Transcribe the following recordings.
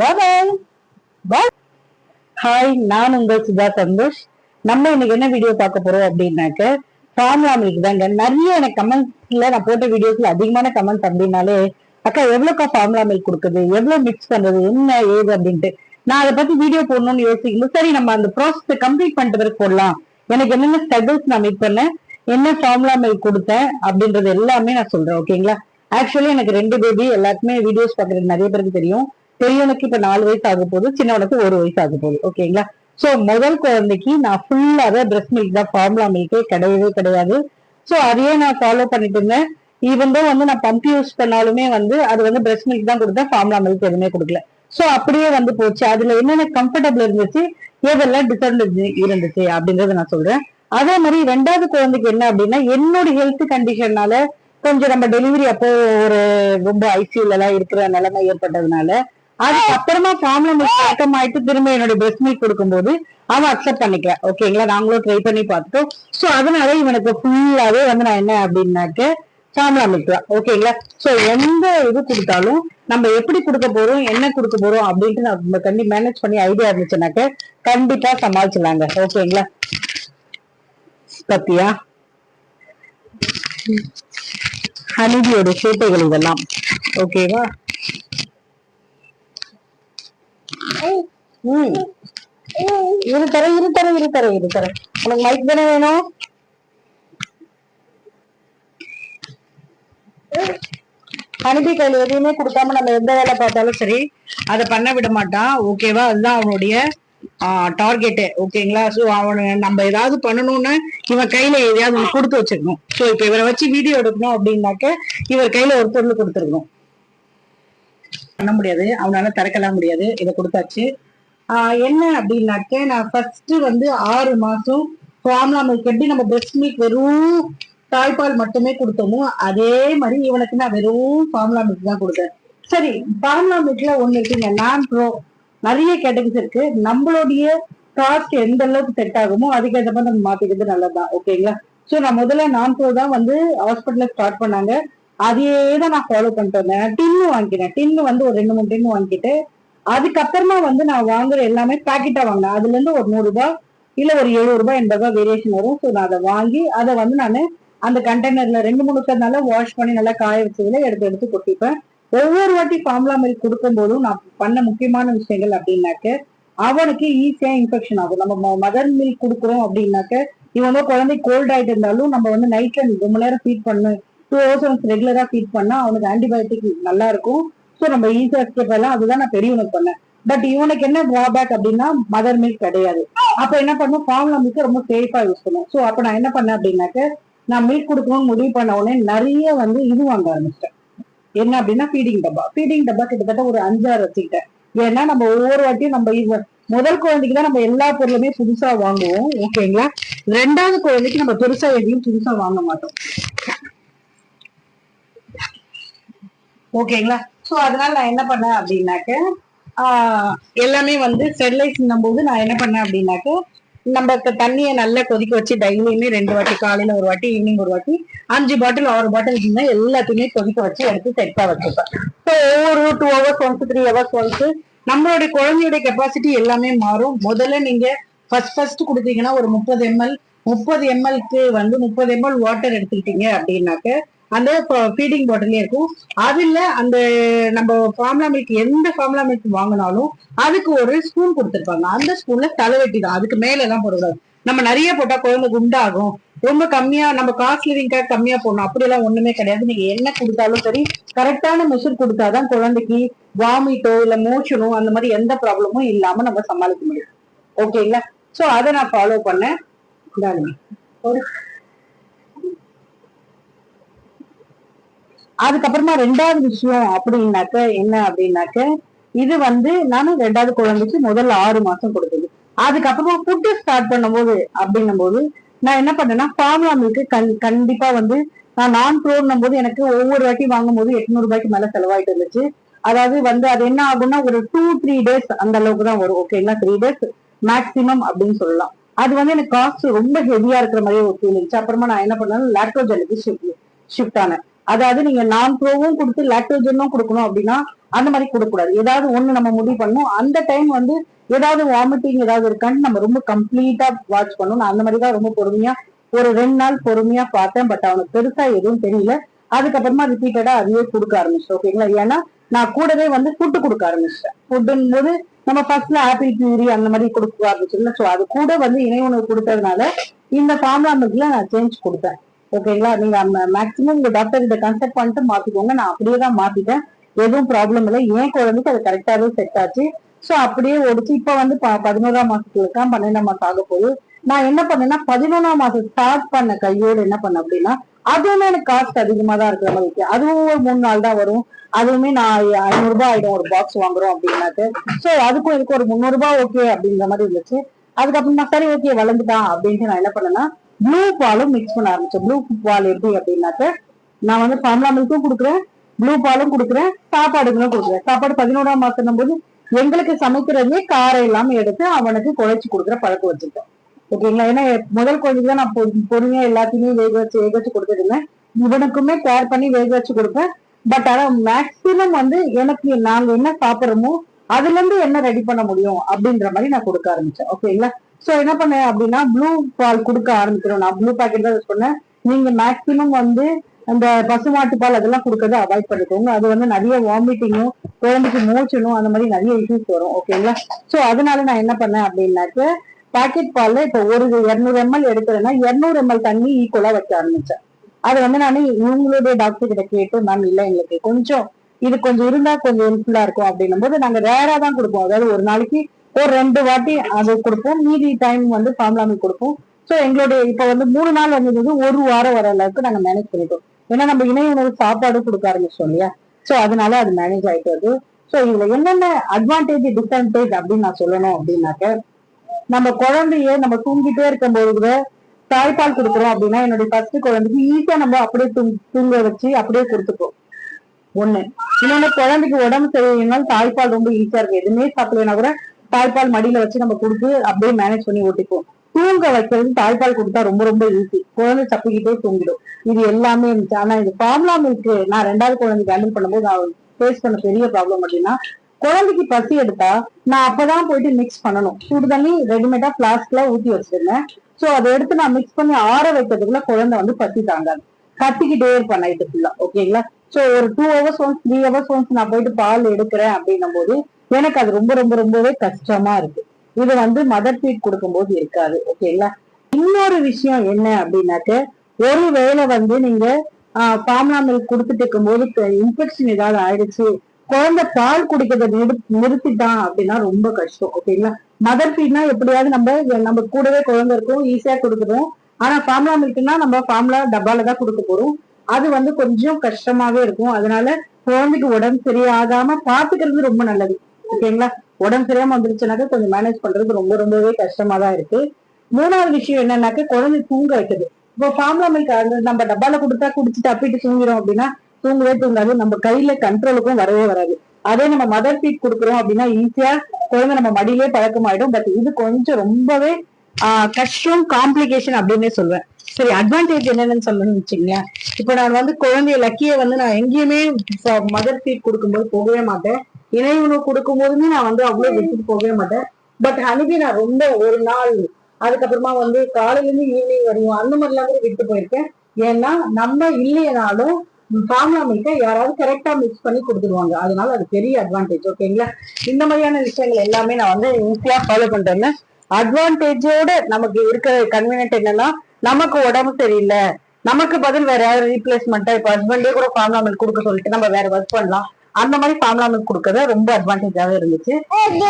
பாய் bye hi நான் உங்கள் சுதா சந்தோஷ் நம்ம இன்னைக்கு என்ன வீடியோ பார்க்க போறோம் அப்படின்னாக்க ஃபார்முலா மில்க் தாங்க. நிறைய எனக்கு கமெண்ட்ஸ்ல நான் போட்ட வீடியோஸ்ல அதிகமான கமெண்ட்ஸ் அப்படின்னாலே அக்கா எவ்வளோக்கா ஃபார்முலா மில்க் கொடுக்குது? எவ்வளவு மிக்ஸ் பண்றது? என்ன ஏது? அப்படின்ட்டு. நான் அதை பத்தி வீடியோ போடணும்னு யோசிக்கும்போது சரி நம்ம அந்த ப்ராசஸ் கம்ப்ளீட் பண்ணிட்டு பிறகு போடலாம். எனக்கு என்னென்ன ஸ்ட்ரகிள்ஸ் நான் மீட் பண்ணேன்? என்ன ஃபார்முலா மில்க் கொடுத்தேன்? அப்படின்றது எல்லாமே நான் சொல்றேன் ஓகேங்களா ஆக்சுவலி எனக்கு ரெண்டு பேபி எல்லாருக்குமே வீடியோஸ் பாக்குறது நிறைய பேருக்கு தெரியும். பெரியவனுக்கு இப்ப நாலு வயசு ஆக போகுது சின்னவனுக்கு ஒரு வயசு ஆக போகுது. ஓகேங்களா? சோ முதல் குழந்தைக்கு நான் ஃபுல்லாவே பிரஸ்ட் மில்க் தான் ஃபார்முலா மில்கே கிடையவே கிடையாது. சோ அதையே நான் ஃபாலோ பண்ணிட்டு இருந்தேன். ஈவன் வந்து நான் பம்ப் யூஸ் பண்ணாலுமே வந்து அது வந்து பிரஸ்ட் மில்க் தான் கொடுத்தேன் ஃபார்முலா மில்க் எதுவுமே கொடுக்கல. சோ அப்படியே வந்து போச்சு. அதுல என்னென்ன கம்ஃபர்டபுள் இருந்துச்சு எதெல்லாம் டிஸ்அட்வான்டேஜ் இருந்துச்சு அப்படின்றத நான் சொல்றேன். அதே மாதிரி ரெண்டாவது குழந்தைக்கு என்ன அப்படின்னா என்னோட ஹெல்த் கண்டிஷன்னால கொஞ்சம் நம்ம டெலிவரி அப்போ ஒரு ரொம்ப ஐசியூல எல்லாம் இருக்கிற நிலைமை ஏற்பட்டதுனால அதுக்கப்புறமா ஃபார்ம்ல மில்க் பழக்கம் ஆயிட்டு திரும்ப என்னோட பிரஸ்ட் மில்க் கொடுக்கும்போது அவன் அக்செப்ட் பண்ணிக்கல. ஓகேங்களா நாங்களும் ட்ரை பண்ணி பார்த்துட்டோம். சோ அதனால இவனுக்கு ஃபுல்லாவே வந்து நான் என்ன அப்படின்னாக்க ஃபார்ம்லா மில்க் தான். ஓகேங்களா ஸோ எந்த இது கொடுத்தாலும் நம்ம எப்படி கொடுக்க போறோம் என்ன கொடுக்க போறோம் அப்படின்ட்டு நம்ம கண்டி மேனேஜ் பண்ணி ஐடியா இருந்துச்சுனாக்க கண்டிப்பா சமாளிச்சிடலாங்க. ஓகேங்களா பத்தியா? அநீதியோட சேட்டைகள் இதெல்லாம். ஓகேவா ம் இரு தர இரு தர இரு தர இரு தர. உனக்கு மைக் தானே வேணும்? அனுப்பி கையில எதையுமே கொடுக்காம நம்ம எந்த வேலை பார்த்தாலும் சரி அதை பண்ண விட மாட்டான். ஓகேவா அதுதான் அவனுடைய டார்கெட்டு ஓகேங்களா ஸோ அவனை நம்ம ஏதாவது பண்ணணும்னா இவன் கையில எதையாவது கொடுத்து வச்சிருக்கணும். ஸோ இப்போ இவரை வச்சு வீடியோ எடுக்கணும் அப்படின்னாக்க இவர் கையில ஒரு பொருள் கொடுத்துருக்கணும். பண்ண முடியாது. அவனால திறக்கலாம் முடியாது. இதை கொடுத்தாச்சு. என்ன அப்படின்னாக்க நான் ஃபர்ஸ்ட் வந்து ஆறு மாசம் ஃபார்முலா மில்க் எப்படி நம்ம பிரஸ்ட் மில்க் வெறும் தாய்ப்பால் மட்டுமே கொடுத்தோமோ அதே மாதிரி இவனுக்கு நான் வெறும் ஃபார்ம்லா மில்க் தான் கொடுத்தேன். சரி ஃபார்முலா மில்க்ல ஒண்ணு இருக்குங்க. நான் ப்ரோ நிறைய கேட்டகரிஸ் இருக்கு. நம்மளுடைய காஸ்ட் எந்த அளவுக்கு செட் ஆகுமோ அதுக்கேற்ற மாதிரி நம்ம மாத்திக்கிறது நல்லதுதான். ஓகேங்களா ஸோ நான் முதல்ல நான் ப்ரோ தான் வந்து ஹாஸ்பிட்டல்ல ஸ்டார்ட் பண்ணாங்க. அதையே தான் நான் ஃபாலோ பண்ணிட்டு வந்தேன். டின்னு வாங்கினேன். டின்னு வந்து ஒரு ரெண்டு மூணு டின்னு வாங்கிட்டு அதுக்கப்புறமா வந்து நான் வாங்குற எல்லாமே பாக்கெட்டா வாங்கினேன். அதுல இருந்து ஒரு நூறு ரூபாய் இல்ல ஒரு எழுபது ரூபாய் எண்பது ரூபாய் வேரியேஷன் வரும். ஸோ நான் அதை வாங்கி அதை வந்து நான் அந்த கண்டெய்னர்ல ரெண்டு மூணு இருக்கிறதுனால வாஷ் பண்ணி நல்லா காய வச்சதுல எடுத்து எடுத்து கொட்டிப்பேன். ஒவ்வொரு வாட்டி ஃபார்முலா மில்க் கொடுக்கும் போதும் நான் பண்ண முக்கியமான விஷயங்கள் அப்படின்னாக்க அவனுக்கு ஈஸியா இன்ஃபெக்ஷன் ஆகும். நம்ம மதர் மில்க் கொடுக்குறோம் அப்படின்னாக்க இவங்க குழந்தை கோல்ட் ஆயிட்டு இருந்தாலும் நம்ம வந்து நைட்ல ரொம்ப நேரம் ஃபீட் பண்ணு டூ ஹவர்ஸ் ரெகுலரா ஃபீட் பண்ணா அவனுக்கு ஆன்டிபயோட்டிக் நல்லா இருக்கும் ஸோ நம்ம ஈஸியா எஸ்கேப் ஆகலாம். அதுதான் நான் பெரியவனுக்கு பண்ணேன். பட் இவனுக்கு என்ன டிராபேக் அப்படின்னா மதர் மில்க் கிடையாது. அப்ப என்ன பண்ணும்? ஃபார்ம்ல மில்க் ரொம்ப சேஃபா யூஸ் பண்ணுவோம் ஸோ அப்ப நான் என்ன பண்ணேன் அப்படின்னாக்க நான் மில்க் கொடுக்கணும்னு முடிவு பண்ண உடனே நிறைய வந்து இது வாங்க ஆரம்பிச்சிட்டேன். என்ன அப்படின்னா ஃபீடிங் டப்பா. ஃபீடிங் டப்பா கிட்டத்தட்ட ஒரு அஞ்சாறு வச்சுக்கிட்டேன். ஏன்னா நம்ம ஒவ்வொரு வாட்டியும் நம்ம முதல் குழந்தைக்கு தான் நம்ம எல்லா பொருளுமே புதுசா வாங்குவோம். ஓகேங்களா ரெண்டாவது குழந்தைக்கு நம்ம பெருசா எதையும் புதுசா வாங்க மாட்டோம். ஓகேங்களா? சோ அதனால நான் என்ன பண்ணேன் அப்படின்னாக்க எல்லாமே வந்து ஸ்டெர்லைஸ் போது நான் என்ன பண்ணேன் அப்படின்னாக்க நம்ம தண்ணியை நல்லா கொதிக்க வச்சு டெய்லியுமே ரெண்டு வாட்டி காலையில ஒரு வாட்டி ஈவினிங் ஒரு வாட்டி அஞ்சு பாட்டில் ஆறு பாட்டில் இருந்தா எல்லாத்தையுமே கொதிக்க வச்சு எடுத்து செட்டா வச்சுப்பேன். ஸோ ஒவ்வொரு two hours once three hours once நம்மளுடைய குழந்தையுடைய கெப்பாசிட்டி எல்லாமே மாறும். முதல்ல நீங்க ஃபர்ஸ்ட் ஃபர்ஸ்ட் கொடுத்தீங்கன்னா ஒரு முப்பது எம்எல் முப்பது எம்எல்க்கு வந்து முப்பது எம்எல் வாட்டர் எடுத்துக்கிட்டீங்க அப்படின்னாக்க அந்த ஃபீடிங் பாட்டிலே இருக்கும். அதுல அந்த நம்ம ஃபார்முலா மில்க் எந்த ஃபார்முலா மில்க் வாங்கினாலும் அதுக்கு ஒரு ஸ்பூன் கொடுத்துருப்பாங்க. அந்த ஸ்பூன்ல தலைவெட்டி தான் அதுக்கு மேல எல்லாம் போடக்கூடாது. நம்ம நிறைய போட்டா குழந்தை குண்டாகும். ரொம்ப கம்மியா நம்ம காஸ்ட் லிவிங்காக கம்மியா போடணும். அப்படியெல்லாம் ஒண்ணுமே கிடையாது. நீங்க என்ன கொடுத்தாலும் சரி கரெக்டான மெஷர் கொடுத்தாதான் குழந்தைக்கு வாமிட்டோ இல்ல மோஷனோ அந்த மாதிரி எந்த ப்ராப்ளமும் இல்லாம நம்ம சமாளிக்க முடியும். ஓகேங்களா சோ அதை நான் ஃபாலோ பண்ணேன். ஒரு அதுக்கப்புறமா ரெண்டாவது விஷயம் அப்படின்னாக்க என்ன அப்படின்னாக்க இது வந்து நானும் ரெண்டாவது குழந்தைக்கு முதல்ல ஆறு மாசம் கொடுத்தது. அதுக்கப்புறமா ஃபுட்டு ஸ்டார்ட் பண்ணும்போது அப்படின்னும் போது நான் என்ன பண்ணேன்னா ஃபார்முலா மில்க் கண் கண்டிப்பா வந்து நான் நான் ப்ரோன்னும் போது எனக்கு ஒவ்வொரு வாட்டி வாங்கும் போது எட்நூறு ரூபாய்க்கு மேல செலவாயிட்டு இருந்துச்சு. அதாவது வந்து அது என்ன ஆகும்னா ஒரு டூ த்ரீ டேஸ் அந்த அளவுக்கு தான் வரும். ஓகேங்களா த்ரீ டேஸ் மேக்ஸிமம் அப்படின்னு சொல்லலாம். அது வந்து எனக்கு காஸ்ட் ரொம்ப ஹெவியா இருக்கிற மாதிரி ஒரு ஃபீல் இருந்துச்சு. அப்புறமா நான் என்ன பண்ணேன் லாக்டோஜனுக்கு ஷிஃப்ட் ஷிஃப்ட் ஆனேன். அதாவது நீங்க நான் ப்ரோவும் கொடுத்து லாக்டோஜனும் கொடுக்கணும் அப்படின்னா அந்த மாதிரி கொடுக்கக்கூடாது. ஏதாவது ஒண்ணு நம்ம முடிவு பண்ணணும். அந்த டைம் வந்து ஏதாவது வாமிட்டிங் ஏதாவது இருக்கான்னு நம்ம ரொம்ப கம்ப்ளீட்டா வாட்ச் பண்ணணும். அந்த மாதிரி தான் ரொம்ப பொறுமையா ஒரு ரெண்டு நாள் பொறுமையா பார்த்தேன். பட் அவனுக்கு பெருசா எதுவும் தெரியல. அதுக்கப்புறமா ரிப்பீட்டடா அதுவே கொடுக்க ஆரம்பிச்சிட்டேன். ஓகேங்களா ஏன்னா நான் கூடவே வந்து ஃபுட்டு கொடுக்க ஆரம்பிச்சிட்டேன். ஃபுட்டுன்னு போது நம்ம ஃபர்ஸ்ட்ல ஆப்பிள் பியூரி அந்த மாதிரி கொடுக்க ஆரம்பிச்சிருந்தேன். ஸோ அது கூட வந்து இணை உணவு கொடுத்ததுனால இந்த ஃபார்ம்லா மில்க்ல நான் சேஞ்ச் கொடுத்தேன். ஓகேங்களா? நீங்க மேக்சிமம் உங்க டாக்டர் கிட்ட கன்சல்ட் பண்ணிட்டு மாத்திக்கோங்க. நான் அப்படியே தான் மாத்திட்டேன் எதுவும் ப்ராப்ளம் இல்லை. ஏன் குழந்தைக்கு அது கரெக்டாவே செட் ஆச்சு. ஸோ அப்படியே ஓடிச்சு இப்போ வந்து ப- பதினோராம் மாசத்துல இருக்கான் பன்னெண்டாம் மாசம் ஆக போகுது. நான் என்ன பண்ணேன்னா பதினொன்றாம் மாசம் ஸ்டார்ட் பண்ண கையோடு என்ன பண்ணேன் அப்படின்னா அதுவுமே எனக்கு காஸ்ட் அதிகமா தான் இருக்கிற மாதிரி இருக்கு. அதுவும் ஒரு மூணு நாள் தான் வரும். அதுவுமே நான் ஐநூறு ரூபாய் ஆயிடும் ஒரு பாக்ஸ் வாங்குறோம் அப்படின்னாட்டு சோ அதுக்கும் எனக்கு ஒரு முந்நூறு ரூபாய் ஓகே அப்படிங்கிற மாதிரி இருந்துச்சு. அதுக்கப்புறமா சரி ஓகே வளர்ந்துட்டான் அப்படின்ட்டு நான் என்ன பண்ணேன்னா ப்ளூ பாலும் மிக்ஸ் பண்ண ஆரம்பிச்சேன். ப்ளூ பால் எப்படி அப்படின்னாக்க நான் வந்து ஃபார்முலா மில்க்கும் கொடுக்குறேன். ப்ளூ பாலும் கொடுக்குறேன். சாப்பாடுகளும் கொடுக்குறேன். சாப்பாடு பதினோராம் மாசம் போது எங்களுக்கு சமைக்கிறதே காரம் இல்லாம எடுத்து அவனுக்கு குழைச்சி கொடுக்குற பழக்கம் வச்சிருக்கேன் ஓகேங்களா? ஏன்னா முதல் குழந்தைக்கு தான் நான் பொறுமையா எல்லாத்தையுமே வேக வச்சு வேக வச்சு கொடுத்துருந்தேன் இவனுக்குமே கேர் பண்ணி வேக வச்சு கொடுப்பேன். பட் ஆனா மேக்சிமம் வந்து எனக்கு நாங்க என்ன சாப்பிடுறோமோ அதுல இருந்து என்ன ரெடி பண்ண முடியும் அப்படின்ற மாதிரி நான் கொடுக்க ஆரம்பிச்சேன். ஓகேங்களா? சோ என்ன பண்ணேன் அப்படின்னா ப்ளூ பால் கொடுக்க ஆரம்பிக்கிறோம். நான் ப்ளூ பாக்கெட் தான் யூஸ் பண்ணேன். நீங்க மேக்சிமம் வந்து அந்த பசுமாட்டு பால் அதெல்லாம் கொடுக்கறத அவாய்ட் பண்ணிக்கோங்க. அது வந்து நிறைய வாமிட்டிங்கும் குழந்தைக்கு மோச்சனும் அந்த மாதிரி நிறைய இஷ்யூஸ் வரும். ஓகேங்களா சோ அதனால நான் என்ன பண்ணேன் அப்படின்னாக்க பாக்கெட் பால்ல இப்ப ஒரு இருநூறு எம்எல் எடுக்கிறேன்னா இருநூறு எம்எல் தண்ணி ஈக்குவலா வைக்க ஆரம்பிச்சேன். அது வந்து நான் இவங்களுடைய டாக்டர் கிட்ட கேட்டு மேம் இல்ல எங்களுக்கு கொஞ்சம் இது கொஞ்சம் இருந்தா கொஞ்சம் ஹெல்ப்ஃபுல்லா இருக்கும். அப்படின்னும் போது நாங்க ரேரா தான் கொடுப்போம். அதாவது ஒரு நாளைக்கு ஒரு ரெண்டு வாட்டி அது கொடுப்போம். மீதி டைம் வந்து ஃபார்ம்லாமி கொடுப்போம். சோ எங்களுடைய இப்ப வந்து மூணு நாள் வந்தது ஒரு வாரம் வர அளவுக்கு நாங்க மேனேஜ் பண்ணிட்டோம். ஏன்னா நம்ம இணைய உணவு சாப்பாடு கொடுக்க ஆரம்பிச்சோம் இல்லையா? சோ அதனால அது மேனேஜ் ஆயிட்டு வருது. சோ இதுல என்னென்ன அட்வான்டேஜ் டிஸ்அட்வான்டேஜ் அப்படின்னு நான் சொல்லணும் அப்படின்னாக்க நம்ம குழந்தைய நம்ம தூங்கிட்டே இருக்கும்போது கூட தாய்ப்பால் கொடுக்குறோம் அப்படின்னா என்னுடைய ஃபர்ஸ்ட் குழந்தைக்கு ஈஸியா நம்ம அப்படியே தூங்க தூங்க வச்சு அப்படியே கொடுத்துப்போம். ஒண்ணு. இன்னொன்னு குழந்தைக்கு உடம்பு சரியில்லைனாலும் தாய்ப்பால் ரொம்ப ஈஸியா இருக்கு எதுவுமே சாப்பிடலைன்னா கூட தாய்ப்பால் மடியில வச்சு நம்ம கொடுத்து அப்படியே மேனேஜ் பண்ணி ஓட்டிப்போம் தூங்க வைக்கிறது தாய்ப்பால் கொடுத்தா ரொம்ப ரொம்ப ஈஸி குழந்தை சப்பிக்கிட்டே தூங்கிடும். இது எல்லாமே இருந்துச்சு ஆனா இது ஃபார்முலா மில்க் நான் ரெண்டாவது குழந்தைக்கு ஹேண்டில் பண்ணும்போது நான் ஃபேஸ் பண்ண பெரிய ப்ராப்ளம் அப்படின்னா குழந்தைக்கு பசி எடுத்தா நான் அப்பதான் போயிட்டு மிக்ஸ் பண்ணணும். சுடு தண்ணி ரெடிமேடா பிளாஸ்க்ல ஊத்தி வச்சிருந்தேன். சோ அதை எடுத்து நான் மிக்ஸ் பண்ணி ஆற வைக்கிறதுக்குள்ள குழந்தை வந்து பசி தாங்காது. கத்திக்கிட்டே இருப்பேன் நைட்டு ஃபுல்லா ஓகேங்களா சோ ஒரு two hours once three hours once நான் போயிட்டு பால் எடுக்கிறேன் அப்படின்னும் போது எனக்கு அது ரொம்ப ரொம்ப ரொம்பவே கஷ்டமா இருக்கு. இது வந்து மதர் ஃபீட் கொடுக்கும்போது இருக்காது ஓகேங்களா இன்னொரு விஷயம் என்ன அப்படின்னாக்க ஒரு வேளை வந்து நீங்க ஃபார்ம்லா மில்க் கொடுத்துட்டு இருக்கும்போது இன்ஃபெக்ஷன் ஏதாவது ஆயிடுச்சு குழந்தை பால் குடிக்கிறத நிறு- நிறுத்திட்டான் அப்படின்னா ரொம்ப கஷ்டம் ஓகேங்களா மதர் ஃபீட்னா எப்படியாவது நம்ம நம்ம கூடவே குழந்தை இருக்கும் ஈஸியா கொடுக்குறோம் ஆனா ஃபார்ம்லா மில்க்னா நம்ம ஃபார்முலா டப்பால தான் கொடுக்க போறோம். அது வந்து கொஞ்சம் கஷ்டமாவே இருக்கும். அதனால குழந்தைக்கு உடம்பு சரியாகாம பாத்துக்கிறது ரொம்ப நல்லது. ஓகேங்களா? உடம்பு சரியாம வந்துருச்சுனாக்க கொஞ்சம் மேனேஜ் பண்றது ரொம்ப ரொம்பவே கஷ்டமா தான் இருக்கு. மூணாவது விஷயம் என்னன்னாக்க குழந்தை தூங்க வைக்குது. இப்போ ஃபார்ம்ல மில்க் நம்ம டப்பால கொடுத்தா குடிச்சிட்டு அப்பிட்டு தூங்கிடும் அப்படின்னா தூங்கவே தூங்காது. நம்ம கையில கண்ட்ரோலுக்கும் வரவே வராது. அதே நம்ம மதர் ஃபீட் கொடுக்குறோம் அப்படின்னா ஈஸியா குழந்தை நம்ம மடியிலே பழக்கமாயிடும். பட் இது கொஞ்சம் ரொம்பவே கஷ்டம் காம்ப்ளிகேஷன் அப்படின்னே சொல்லுவேன் சரி அட்வான்டேஜ் என்னன்னு சொல்லணும்னு வச்சுங்களேன் இப்போ நான் வந்து குழந்தைய லக்கிய வந்து நான் எங்கேயுமே மதர் ஃபீட் கொடுக்கும்போது போகவே மாட்டேன். இணை உணவு கொடுக்கும் போதுமே நான் வந்து அவ்வளவு விட்டுட்டு போகவே மாட்டேன். பட் ஹனிபி நான் ரொம்ப ஒரு நாள் அதுக்கப்புறமா வந்து காலையில இருந்து ஈவினிங் வரையும் அந்த மாதிரிலாம் கூட விட்டு போயிருக்கேன். ஏன்னா நம்ம இல்லைனாலும் ஃபார்முலா மில்கை யாராவது கரெக்டா மிக்ஸ் பண்ணி கொடுத்துருவாங்க. அதனால அது பெரிய அட்வான்டேஜ் ஓகேங்களா இந்த மாதிரியான விஷயங்கள் எல்லாமே நான் வந்து ஈஸியா ஃபாலோ பண்றேன் அட்வான்டேஜோட நமக்கு இருக்கிற கன்வீனியன்ட் என்னன்னா நமக்கு உடம்பு சரியில்லை. நமக்கு பதில் வேற யாராவது ரீப்ளேஸ்மெண்டா இப்ப ஹஸ்பண்டே கூட ஃபார்முலா மில்க் கொடுக்க சொல்லிட்டு நம்ம வேற ஒர்க் பண்ணலாம். அந்த மாதிரி ஃபார்முலா மில்க் கொடுக்கறது ரொம்ப அட்வான்டேஜாவே இருந்துச்சு.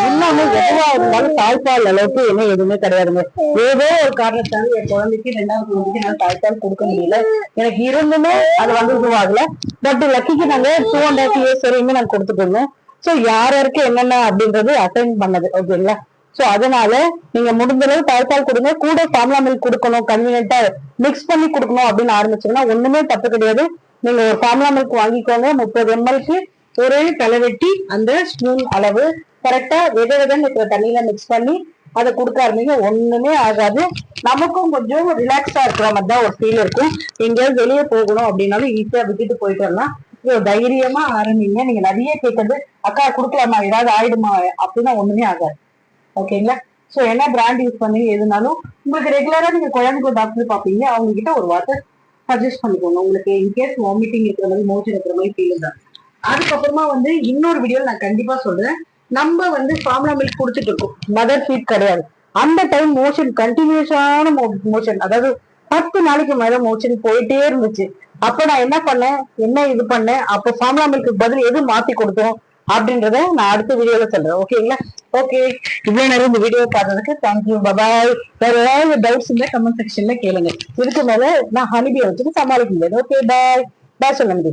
இன்னொன்னு எதுவா இருந்தாலும் தாய்ப்பால் அளவுக்கு என்ன எதுவுமே கிடையாதுங்க. ஏதோ ஒரு காரணத்தால என் குழந்தைக்கு ரெண்டாவது குழந்தைக்கு என்னால தாய்ப்பால் கொடுக்க முடியல. எனக்கு இருந்துமே அது வந்து இதுவாகல பட் லக்கிக்கு நாங்க டூ அண்ட் ஹாஃப் இயர்ஸ் வரையுமே நாங்க கொடுத்துட்டு இருந்தோம். சோ யார் யாருக்கு என்னென்ன அப்படின்றது அட்டைன் பண்ணது ஓகேங்களா சோ அதனால நீங்க முடிஞ்ச அளவு தாய்ப்பால் கொடுங்க. கூட ஃபார்முலா மில்க் கொடுக்கணும் கன்வீனியன்ட்டா மிக்ஸ் பண்ணி கொடுக்கணும் அப்படின்னு ஆரம்பிச்சீங்கன்னா ஒண்ணுமே தப்பு கிடையாது. நீங்க ஒரு ஃபார்முலா மில்க் வாங்கிக்கோங்க. முப்பது எம்எல்க்கு ஒரே தலைவெட்டி அந்த ஸ்பூன் அளவு. கரெக்டா வித விதன்னு இருக்கிற தண்ணியில மிக்ஸ் பண்ணி அதை கொடுக்க ஆரம்பிங்க ஒண்ணுமே ஆகாது. நமக்கும் கொஞ்சம் ரிலாக்ஸா இருக்கிற மாதிரி தான் ஒரு ஃபீல் இருக்கும். எங்கேயாவது வெளியே போகணும் அப்படின்னாலும் ஈஸியா விட்டுட்டு போயிட்டு வரலாம். தைரியமா ஆரம்பிங்க. நீங்க நிறைய கேட்கறது அக்கா கொடுக்கலாமா? ஏதாவது ஆயிடுமா? அப்படின்னா ஒண்ணுமே ஆகாது. ஓகேங்களா? சோ என்ன பிராண்ட் யூஸ் பண்ணி எதுனாலும் உங்களுக்கு ரெகுலரா நீங்க குழந்தைக்கு டாக்டர் பாப்பீங்க அவங்க கிட்ட ஒரு வார்த்தை சஜஸ்ட் பண்ணிக்கோங்க. உங்களுக்கு இன்கேஸ் வாமிட்டிங் இருக்கிற மாதிரி மோஷன் இருக்கிற மாதிரி ஃபீல் தான் அதுக்கப்புறமா வந்து இன்னொரு வீடியோல நான் கண்டிப்பா சொல்றேன். நம்ம வந்து ஃபார்முலா மில்க் குடிச்சிட்டு இருக்கோம். மதர் ஃபீட் கிடையாது. அந்த டைம் மோஷன் கண்டினியூஸான மோஷன் அதாவது பத்து நாளைக்கு மேல மோஷன் போயிட்டே இருந்துச்சு. அப்ப நான் என்ன பண்ணேன்? என்ன இது பண்ணேன்? அப்ப ஃபார்முலா மில்க்கு பதில் எது மாத்தி கொடுத்தோம்? அப்படின்றத நான் அடுத்த வீடியோல சொல்றேன். ஓகேங்களா ஓகே இவ்வளவு நேரம் இந்த வீடியோ பார்த்ததுக்கு தேங்க்யூ பபாய் வேற ஏதாவது டவுட்ஸ் இருந்தா கமெண்ட் செக்ஷன்ல கேளுங்க. இதுக்கு மேல நான் ஹனிபியை வச்சுட்டு சமாளிக்க முடியாது. ஓகே பாய் பாய் சொல்லுங்க.